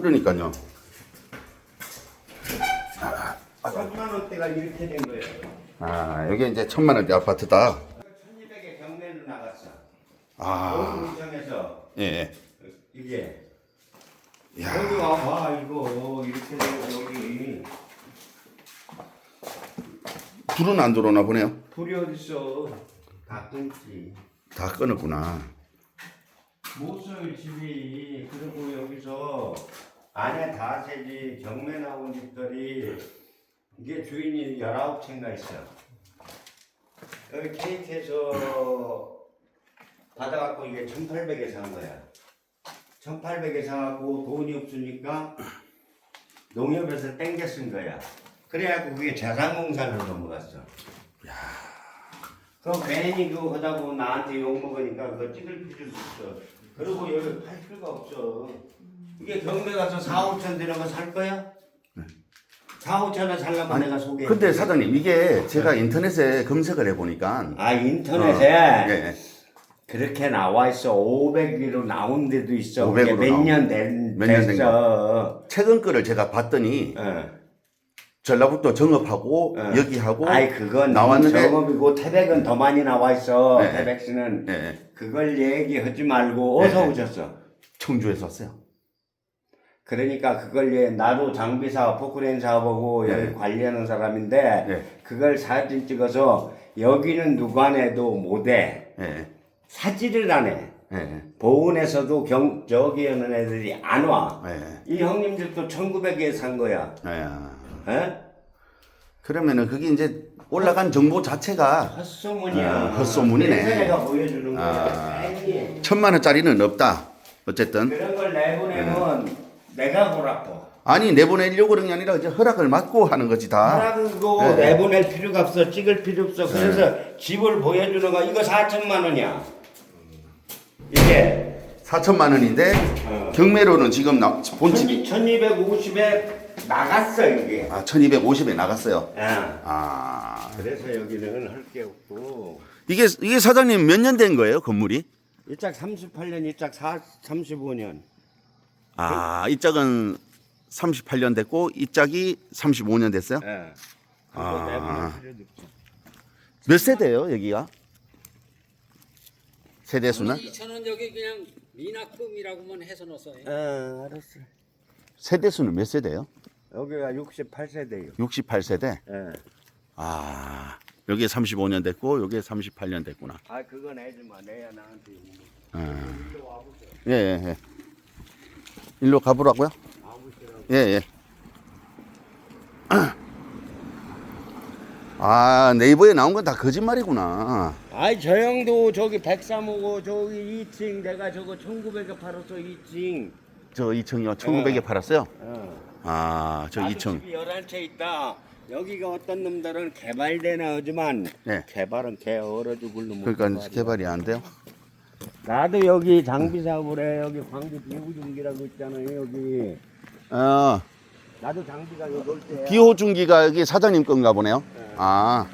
그러니까요. 천만 원대가 이렇게 된 거예요. 아, 여기 이제 천만 원대 아파트다. 1200에 경매로 나갔어. 아, 공장에서 예, 예. 이게 야. 여기 와봐 이거 이렇게 되고 여기 불은 안 들어오나 보네요. 불이 어딨어? 다 끊지. 다 끊었구나. 못살 집이 그리고 여기서 안에 다 새지 경매 나온 집들이 이게 주인이 19채인가 있어. 여기 케이크에서 받아갖고 이게 1800에 산 거야. 1800에 사갖고 돈이 없으니까 농협에서 땡겨 쓴 거야. 그래갖고 그게 자산공사로 넘어갔어. 그 괜히 그거 하다 보면 나한테 욕먹으니까 그거 찍을 필요도 없어. 그리고 여기 팔 필요가 없어. 이게 경매 가서 4, 5천 되는 거 살 거야? 4, 5천 원 살려면 내가 소개. 근데 사장님, 이게 제가 인터넷에 검색을 해보니까. 아 인터넷에 어, 예, 예. 그렇게 나와 있어. 500위로 나온 데도 있어. 500 으로 몇년 된, 몇년 된 됐어. 최근 거를 제가 봤더니 어. 전라북도 정읍하고 어. 여기하고 아이 그건 나왔는데- 정업이고 태백은 더 많이 나와 있어. 네. 태백 씨는 예, 예. 그걸 얘기하지 말고 어서 네. 오셨어. 청주에서 왔어요. 그러니까 그걸 얘 나도 장비 사업, 포크레인 사업하고 네. 여기 관리하는 사람인데 네. 그걸 사진 찍어서 여기는 누가 내도 못해 예, 예. 사지를 안 해. 예, 예. 보훈에서도 경 저기 하는 애들이 안 와. 예, 예. 이 형님들도 1900에 산 거야. 예. 에? 그러면은 그게 이제 올라간 정보 자체가 헛소문이야. 아, 헛소문이네. 내가 보여주는 거야. 아. 천만 원짜리는 없다. 어쨌든 그런 걸 내보내면 네. 내가 보라고. 아니 내보내려고 그런 게 아니라 이제 허락을 받고 하는 거지 다. 하라고 네. 내보낼 필요가 없어 찍을 필요 없어 그래서 집을 보여주는 거 이거 4천만 원이야 이게 4천만 원인데 어. 경매로는 지금 나, 본집이 1250에 나갔어 이게 아 1250에 나갔어요. 아. 아 그래서 여기는 할 게 없고 이게 이게 사장님 몇 년 된 거예요 건물이? 이짝 38년 이짝 4, 35년 아 이 짝은 38년 됐고 이 짝이 35년 됐어요. 예. 아. 없어 몇 세대예요 여기가? 세대 수는? 2천 원 여기 그냥 미납금이라고만 해서 넣었어요. 어 알았어 세대 수는 몇 세대예요? 여기가 68세대요 68세대. 예. 아 여기에 35년 됐고 여기에 38년 됐구나. 아 그건 내지 마 내야 나한테 음. 예, 예, 예. 일로 가보라고요? 예, 예. 아, 네이버에 나온 건 다 거짓말이구나. 아이 저 형도 저기 103호고 저기 2층 내가 저거 1900에 팔았어 2층 저 2층이요. 1900에 팔았어요? 어. 아, 저 나도 2층. 집이 11채 있다 여기가 어떤 놈들은 개발되나 하지만 네. 개발은 개 얼어 죽을 놈 그러니까 개발이 안 돼요? 나도 여기 장비 사업을 해 여기 광주 비구중기라고 있잖아요 여기 어, 나도 장비가 여기 올 때. 비호중기가 여기 사장님 건가 보네요. 아,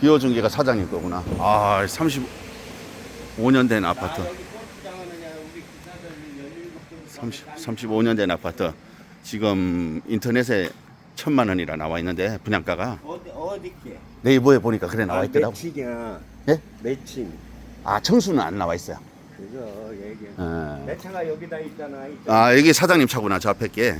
비호중기가 사장님 거구나. 아, 35년 된 아파트. 나 여기 골프장 하느냐 우리 기사들 30, 35년 된 아파트. 지금 인터넷에 천만 원이라 나와 있는데 분양가가 어디 어디 게? 네이버에 보니까 그래 나와 있더라고. 매칭이야. 예? 매칭. 아 청수는 안 나와 있어요. 그거 얘기. 어. 내 차가 여기다 있잖아. 있잖아. 아 여기 사장님 차구나 저 앞에 게.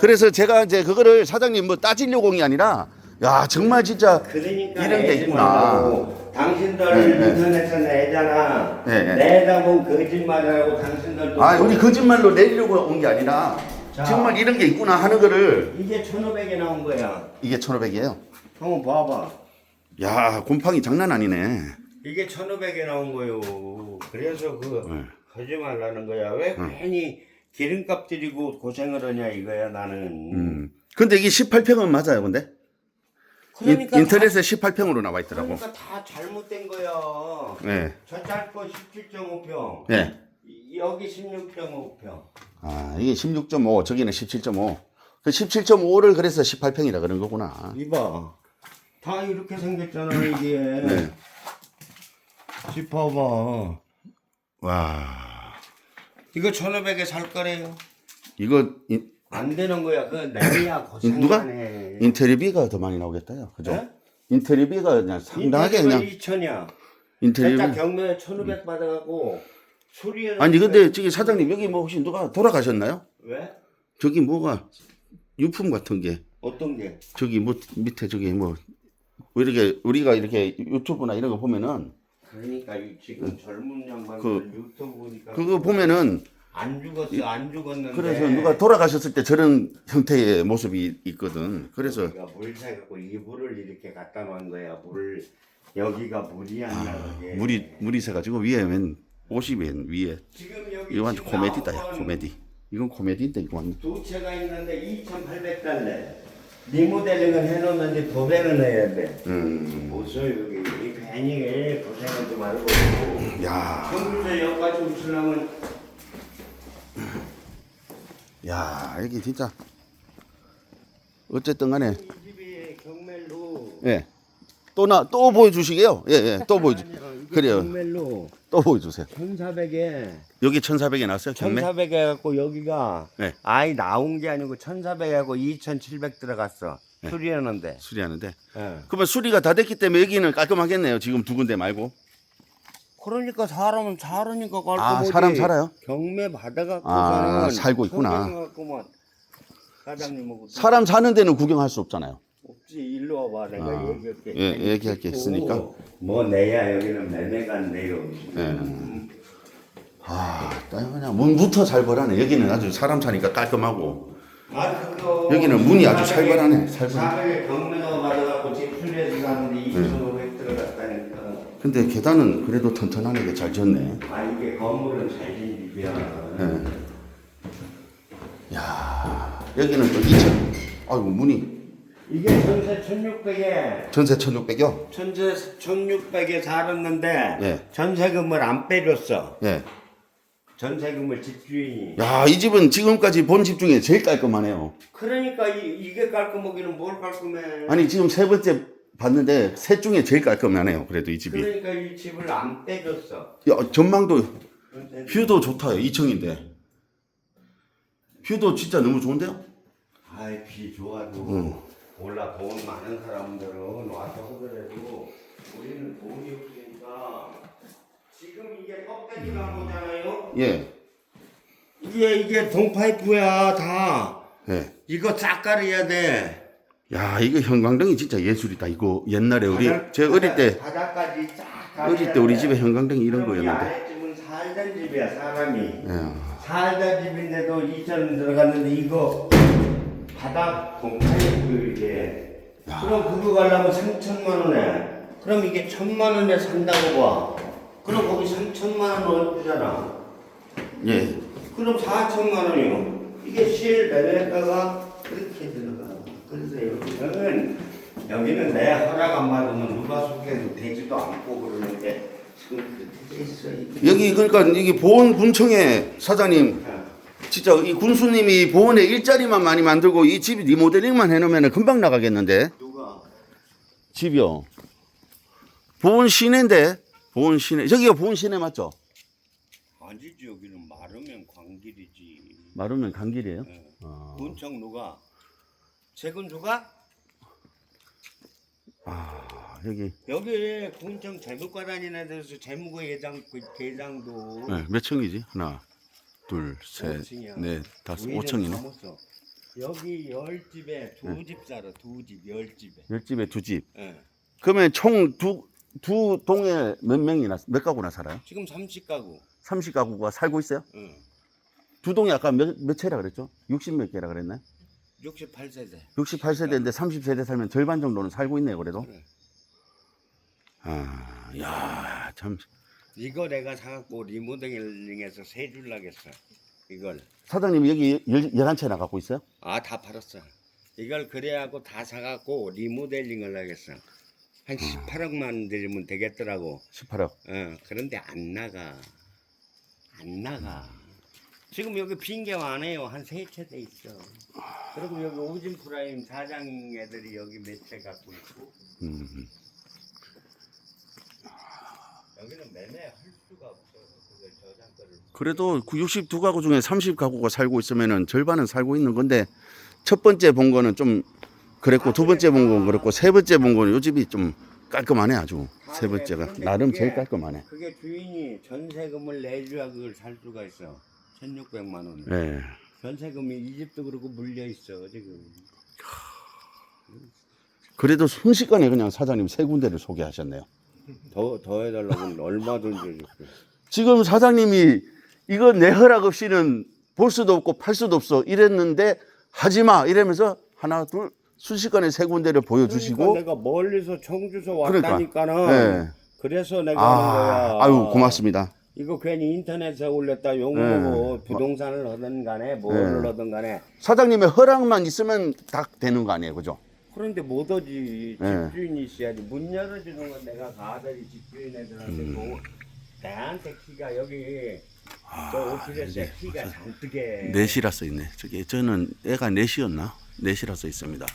그래서 제가 이제 그거를 사장님 뭐 따지려고 한게 아니라 야 정말 진짜 그러니까 이런 게 애지 있구나. 말라고. 당신들 네, 네. 인터넷에 내잖아. 네, 네. 내다 보면 거짓말하고 당신들도. 아 우리 거짓말로 내려고 온 게 아니라 자. 정말 이런 게 있구나 하는 거를 이게 1,500에 나온 거야. 이게 1,500이에요. 한번 봐봐. 야 곰팡이 장난 아니네. 이게 1,500에 나온 거요. 그래서 그 네. 거짓말하는 거야. 왜 괜히 기름값 들이고 고생을 하냐 이거야 나는. 음. 근데 이게 18평은 맞아요, 근데 그러니까 인, 인터넷에 18평으로 나와 다, 있더라고. 그러니까 다 잘못된 거야. 네, 저 짧고 17.5평. 네. 여기 16.5평. 아 이게 16.5, 저기는 17.5. 그 17.5를 그래서 18평이라 그런 거구나. 이봐. 다 이렇게 생겼잖아 이게. 네. 집 봐봐. 와. 이거 1,500에 살 거래요. 이거 인, 안 되는 거야. 그 내야 고생하네. 누가? 인테리비가 더 많이 나오겠다요. 그죠? 네? 인테리비가 그냥 상당하게 그냥 2천이야. 인테리비. 살짝 경매 1,500 받아갖고 수리해. 아니 근데 저기 사장님 여기 뭐 혹시 누가 돌아가셨나요? 왜? 저기 뭐가 유품 같은 게 어떤 게? 저기 뭐 밑에 저기 뭐 이렇게 우리가 이렇게 유튜브나 이런 거 보면은 그러니까 이 지금 젊은 양반들 그- 유튜브 보니까 그거 보면은 안 죽었어 안 죽었는데 그래서 누가 돌아가셨을 때 저런 형태의 모습이 있거든. 그래서 우리가 물 새갖고 이 물을 이렇게 갖다 놓은 거야 물을 여기가 물이 안 나게 아, 물이 물이 새 가지고 위에 웬 옷이 웬 위에 지금 여기 완전 지금 코미디다 야 나온 건 코미디. 이건 코미디인데 완전. 두 채가 있는데 2,800달러 리모델링은 해놓는데 도배는 해야 돼 음. 보소 여기 이 괜히 고생하지 말고 야, 경주에 여기까지 오시려면 야 여기 진짜 어쨌든 간에 이 집이 경멜로 예. 또나 또 보여 주시게요. 예, 예. 또 보여 주. 그래요. 경멜로 또 보여 주세요. 1,400에 여기 1,400에 나왔어요. 경매. 1,400 해갖고 여기가 네. 아예 나온 게 아니고 1,400 하고 2,700 들어갔어 네. 수리하는데 수리하는데. 예. 그러면 수리가 다 됐기 때문에 여기는 깔끔하겠네요. 지금 두 군데 말고. 그러니까 사람은 살으니까 깔끔하지 아, 사람 살아요? 경매 받아갖고 아, 살고 있구나. 사장님하고 사람 사는 데는 구경할 수 없잖아요. 없지 일로 와봐 내가 아, 얘기할게 예, 얘기할 게 있으니까. 뭐 내야 여기는 매매가 안 돼요 예. 아, 딱 그냥 문부터 살벌하네. 여기는 아주 사람 사니까 깔끔하고. 여기는 문이 아주 살벌하네, 2,500 들어갔다니까. 근데 계단은 그래도 튼튼하게 잘 지었네. 아 이게 건물은 잘진 집이야. 예. 야, 여기는 또 2층. 아이고, 문이. 이게 전세 1,600에 전세 1,600이요? 전세 1,600에 살았는데 예. 전세금을 안 빼줬어. 예. 전세금을 집주인이. 야, 이 집은 지금까지 본 집 중에 제일 깔끔하네요. 그러니까 이, 이게 깔끔하기는 뭘 깔끔해. 아니, 지금 세 번째 봤는데 셋 중에 제일 깔끔하네요. 그래도 이 집이. 그러니까 이 집을 안 빼줬어. 야, 전망도 뷰도 좋다요. 2층인데. 뷰도 진짜 너무 좋은데요? 아이 비 좋아도 응. 몰라 돈 많은 사람들은 와서 그래도 우리는 돈이 없으니까 지금 이게 껍데기가 거잖아요. 예. 이게 이게 동파이프야 다. 예. 이거 싹 깔아야 돼. 야, 이거 형광등이 진짜 예술이다. 이거 옛날에 우리 바닥- 제가 어릴 때 바닥까지 싹 어릴 때 우리 집에 형광등이 이런 그럼 이 거였는데. 아랫집은 살던 집이야 사람이. 예. 살던 집인데도 2천 원 들어갔는데 이거 바닥 동파이프 이게. 그럼 그거 가려면 3천만 원에. 그럼 이게 천만 원에 산다고 봐. 그럼 거기 3천만 원 넣어주잖아. 예. 그럼 4천만 원이요. 이게 실 매매가가 그렇게 들어가. 그래서 여기는 여기는 내 허락 안 받으면 누가 소개해도 되지도 않고 그러는데 지금 그렇게 돼 있어. 이게. 여기 그러니까 이게 보훈군청에 사장님 어. 진짜 이 군수님이 보훈에 일자리만 많이 만들고 이 집 리모델링만 해놓으면 금방 나가겠는데 누가? 집이요. 보훈 시내인데 보훈 시내 저기가 보훈 시내 맞죠? 아니지 여기는 마르면 광길이지. 마루면 강길이에요. 예. 아, 군청 누가? 최근 누가? 아, 여기 여기 군청 재무과 다니는 애들에서 재무과 회장 그 회장도 네, 몇 층이지? 하나, 둘, 셋, 오층이야. 넷, 다섯, 오층이네. 여기 열 집에 두 집 살아 두 집 열 집에. 열 집에 두 집. 예. 그러면 총 두 두 동에 몇 명이나 몇 가구나 살아요? 지금 30가구. 30가구가 살고 있어요? 응. 두 동에 아까 몇, 몇 채라 그랬죠? 60 몇 개라 그랬나요? 68세대. 68세대인데 30세대 살면 절반 정도는 살고 있네요, 그래도. 그래. 아, 야, 참. 이거 내가 사갖고 리모델링해서 세 줄라겠어. 이걸. 사장님 여기 열, 11채나 갖고 있어요? 아 다 팔았어. 이걸 그래하고 다 사갖고 리모델링을 하겠어. 한 18억만 들이면 되겠더라고. 18억. 어, 그런데 안 나가. 안 나가. 지금 여기 빈경 안 해요. 한 세 채돼 있어. 그리고 여기 오진 프라임 사장 애들이 여기 몇 채 갖고 있고. 음, 여기는 매매할 수가 없어. 그걸 그래도 62가구 중에 30가구가 살고 있으면은 절반은 살고 있는 건데 첫 번째 본 거는 좀 그랬고 두 번째 본건 그렇고 세 번째 본 거는 요 집이 좀 깔끔하네 아주 세 번째가 나름 그게- 제일 깔끔하네. 그게 주인이 전세금을 내줘야 그걸 살 수가 있어. 1,600만 원. 예. 전세금이 이 집도 그렇고 물려 있어 지금. 그래도 순식간에 그냥 사장님 세 군데를 소개하셨네요. 더 더 해달라고는 얼마든지 해줄게. 지금 사장님이 이거 내 허락 없이는 볼 수도 없고 팔 수도 없어 이랬는데 하지 마 이러면서 하나 둘 순식간에 세 군데를 보여주시고 그러니까 내가 멀리서 청주서 그러니까. 왔다니까는. 예. 그래서 내가 하는 거야. 아, 아유 고맙습니다. 이거 괜히 인터넷에 올렸다 욕 네. 부동산을 하든 간에 뭐를 네. 하든 간에 사장님의 허락만 있으면 다 되는 거 아니에요, 그죠? 그런데 못 오지 네. 집주인이 있어야지 문 열어주는 건 내가 가더니 집주인 애들한테 음. 뭐 내한테 키가 여기 저 오피스에 키가 잔뜩해 넷이라 써 있네. 저기 저는 애가 넷이었나? 넷이라 써 있습니다.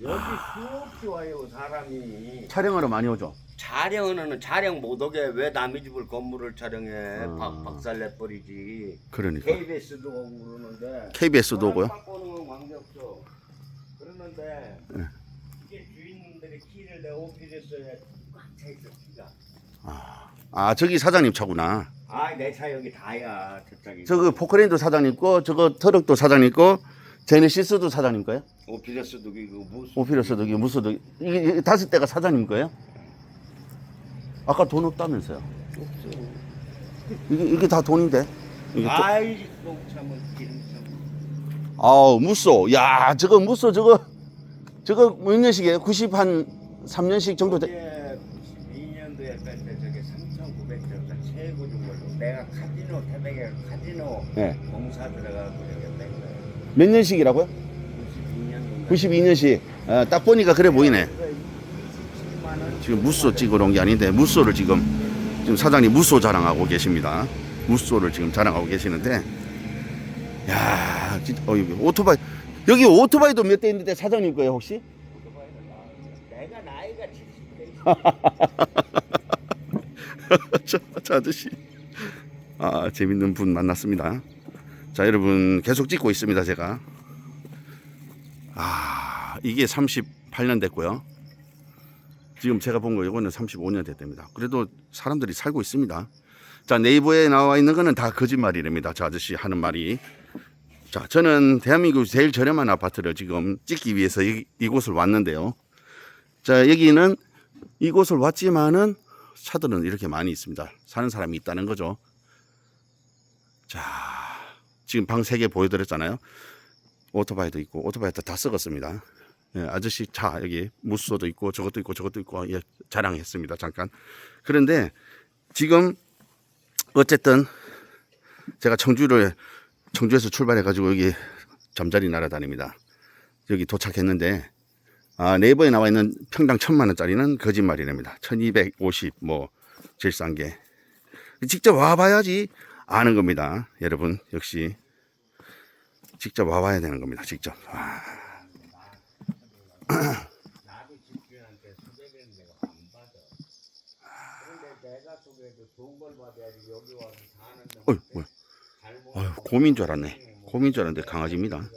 여기 수없이 와요 사람이 촬영하러 많이 오죠. 촬영은 촬영 못 오게 왜 남의 집을 건물을 촬영해 아. 박, 박살 내버리지 그러니까 KBS도 오고 그러는데 KBS도 오고요. 건 관계없어. 그러는데 네. 이게 주인들의 키를 내 오피스에 꽉차 있어 키가. 아 저기 사장님 차구나. 아내 차 여기 다야 저쪽이. 저그 포크레인도 사장님 거, 저거 트럭도 사장님 거, 제네시스도 사장님 거예요? 오피스도 이거 무슨 오피러스도 이게 무스도 이게, 이게 다섯 대가 사장님 거예요? 아까 돈 없다면서요? 없어. 이게 이게 다 돈인데. 이게 또- 아이 똥참은 기름참. 아우 무쏘 야 저거 무쏘 저거 저거 몇 년식이에요? 90한 3년씩 정도 돼? 이게 92년도에 뺐는데 저게 3,900짜리 최고 준 걸로 내가 카지노 태백에 카지노 네. 공사 들어가고 거야. 몇 년식이라고요? 92년도. 92년식 아, 딱 보니까 그래 보이네 지금 무쏘 찍으러 온 게 아닌데 무쏘를 지금 지금 사장님 무쏘 자랑하고 계십니다 무쏘를 지금 자랑하고 계시는데 야 진짜 어 여기 오토바이 여기 오토바이도 몇 대 있는데 사장님 거예요 혹시? 내가 나이가 70대. 저, 저 아저씨. 아, 재밌는 분 만났습니다. 자, 여러분, 계속 찍고 있습니다, 제가. 아, 이게 38년 됐고요. 지금 제가 본 거 이거는 35년 됐답니다. 그래도 사람들이 살고 있습니다. 자, 네이버에 나와 있는 거는 다 거짓말이랍니다. 저 아저씨 하는 말이. 자, 저는 대한민국 제일 저렴한 아파트를 지금 찍기 위해서 이, 이곳을 왔는데요. 자, 여기는 이곳을 왔지만은 차들은 이렇게 많이 있습니다. 사는 사람이 있다는 거죠. 자, 지금 방 세 개 보여드렸잖아요. 오토바이도 있고, 오토바이도 다 썩었습니다. 예, 아저씨 차 여기 무쏘도 있고, 저것도 있고, 저것도 있고, 예, 자랑했습니다. 잠깐. 그런데 지금 어쨌든 제가 청주를 청주에서 출발해 가지고 여기 잠자리 날아다닙니다. 여기 도착했는데 아, 네이버에 나와 있는 평당 천만 원짜리는 거짓말이랍니다. 1250, 뭐, 제일 싼 게. 직접 와봐야지 아는 겁니다. 여러분, 역시. 직접 와봐야 되는 겁니다. 직접. 와. 어이, 뭐야. 잘못 아유, 곰인 줄 알았네. 곰인 줄 알았는데 강아지입니다.